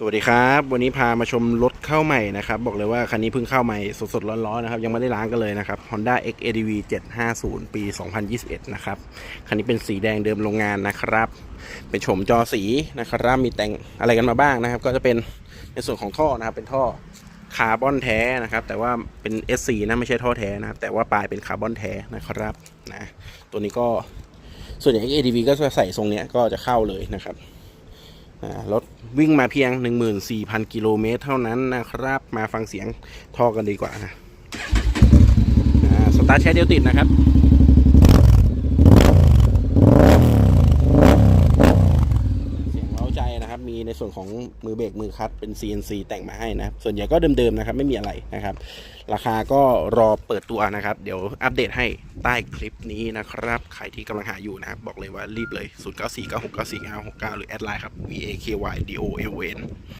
สวัสดีครับ วันนี้พามาชมรถเข้าใหม่นะครับ บอกเลยว่าคันนี้เพิ่งเข้าใหม่สดๆร้อนๆนะครับ ยังไม่ได้ล้างกันเลยนะครับ Honda X ADV 750 ปี 2021 นะครับ คันนี้เป็นสีแดงเดิมโรงงานนะครับ เป็นโฉมจอสีนะครับ มีแต่งอะไรกันมาบ้างนะครับ ก็จะเป็นในส่วนของท่อนะครับ เป็นท่อคาร์บอนแท้นะครับ แต่ว่าเป็น SC นะไม่ใช่ท่อแท้นะแต่ว่าปลายเป็นคาร์บอนแท้นะครับนะตัวนี้ก็ส่วนใหญ่ X ADV ก็จะใส่ทรงเนี้ยก็จะเข้าเลยนะครับ รถวิ่งมาเพียง 14,000 กิโลเมตรเท่านั้นนะครับ มาฟังเสียงท่อกันดีกว่านะสตาร์ทใช้เดียวติดนะครับ เสียงเร้า ใจนะครับ มีในส่วนของมือเบรกมือคัตเป็น CNC แต่งมาให้นะส่วนใหญ่ก็เดิมๆนะครับ ไม่มีอะไรนะครับ ราคาก็รอเปิดตัวนะครับ เดี๋ยวอัปเดตให้ใต้คลิปนี้นะครับ ใครที่กำลังหาอยู่นะครับ บอกเลยว่ารีบเลย 0 9 4 9 6 9 4 9 6 9 หรือแอดไลน์ครับ V A K Y D O L N